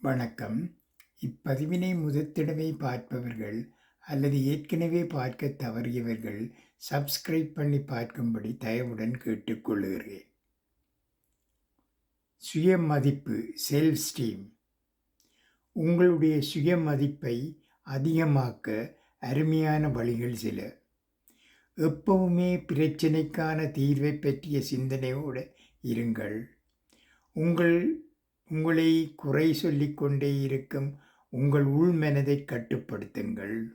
வணக்கம். இப்பதிவினை முதத்திடமே பார்ப்பவர்கள் அல்லது ஏற்கனவே பார்க்க தவறியவர்கள் சப்ஸ்கிரைப் பண்ணி பார்க்கும்படி தயவுடன் கேட்டுக்கொள்கிறேன். சுய மதிப்பு செல்ஃப் ஸ்டீம் உங்களுடைய சுய மதிப்பை அதிகமாக்க அருமையான வழிகள் சில. எப்பவுமே பிரச்சனைக்கான தீர்வை பற்றிய சிந்தனையோடு இருங்கள். உங்கள் உங்களை குறை சொல்லிக்கொண்டே இருக்கும் உங்கள் உள்மனதை கட்டுப்படுத்துங்கள்.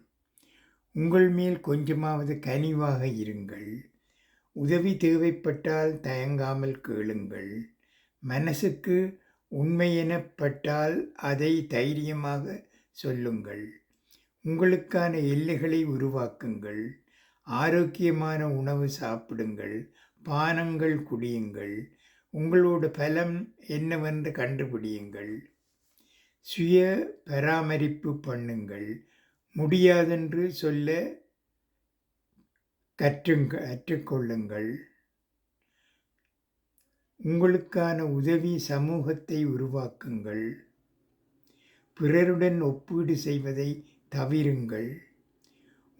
உங்கள் மேல் கொஞ்சமாவது கனிவாக இருங்கள். உதவி தேவைப்பட்டால் தயங்காமல் கேளுங்கள். மனசுக்கு உண்மை எனப்பட்டால் அதை தைரியமாக சொல்லுங்கள். உங்களுக்கான எல்லைகளை உருவாக்குங்கள். ஆரோக்கியமான உணவு சாப்பிடுங்கள். பானங்கள் குடியுங்கள். உங்களோட பலம் என்னவென்று கண்டுபிடியுங்கள். சுய பராமரிப்பு பண்ணுங்கள். முடியாதென்று சொல்ல கற்றுங்க கற்றுக்கொள்ளுங்கள். உங்களுக்கான உதவி சமூகத்தை உருவாக்குங்கள். பிறருடன் ஒப்பீடு செய்வதை தவிருங்கள்.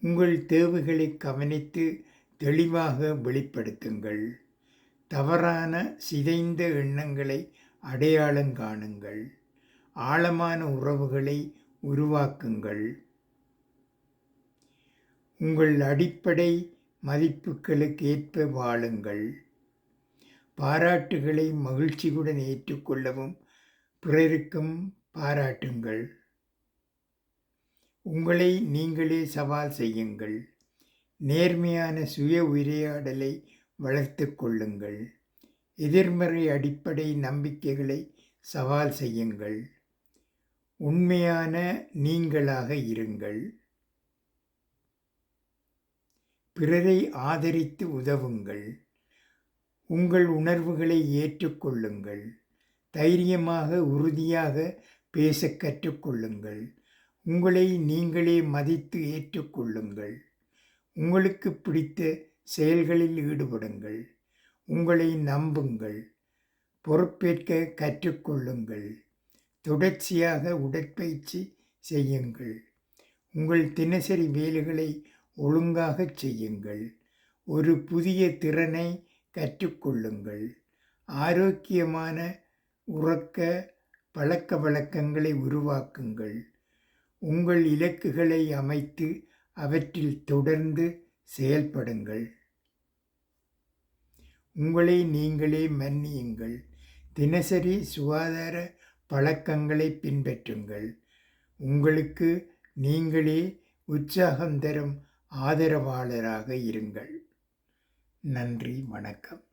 உங்கள் தேவைகளை கவனித்து தெளிவாக வெளிப்படுத்துங்கள். தவறான சிதைந்த எண்ணங்களை அடையாளம் காணுங்கள். ஆழமான உறவுகளை உருவாக்குங்கள். உங்கள் அடிப்படை மதிப்புகளுக்கு ஏற்ப வாழுங்கள். பாராட்டுகளை மகிழ்ச்சியுடன் ஏற்றுக்கொள்ளவும் பிறருக்கும் பாராட்டுங்கள். உங்களை நீங்களே சவால் செய்யுங்கள். நேர்மையான சுய உரையாடலை வளர்த்து கொள்ளுங்கள். எதிர்மறை அடிப்படை நம்பிக்கைகளை சவால் செய்யுங்கள். உண்மையான நீங்களாக இருங்கள். பிறரை ஆதரித்து உதவுங்கள். உங்கள் உணர்வுகளை ஏற்றுக்கொள்ளுங்கள். தைரியமாக உறுதியாக பேச கற்றுக்கொள்ளுங்கள். உங்களை நீங்களே மதித்து ஏற்றுக்கொள்ளுங்கள். உங்களுக்கு பிடித்த செயல்களில் ஈடுபடுங்கள். உங்களை நம்புங்கள். பொறுப்பேற்க கற்றுக்கொள்ளுங்கள். தொடர்ச்சியாக உடற்பயிற்சி செய்யுங்கள். உங்கள் தினசரி வேலைகளை ஒழுங்காக செய்யுங்கள். ஒரு புதிய திறனை கற்றுக்கொள்ளுங்கள். ஆரோக்கியமான உறக்க பழக்க வழக்கங்களை உருவாக்குங்கள். உங்கள் இலக்குகளை அமைத்து அவற்றில் தொடர்ந்து செயல்படுங்கள். உங்களை நீங்களே மன்னியுங்கள். தினசரி சுகாதார பழக்கங்களை பின்பற்றுங்கள். உங்களுக்கு நீங்களே உற்சாகம் தரும் ஆதரவாளராக இருங்கள். நன்றி வணக்கம்.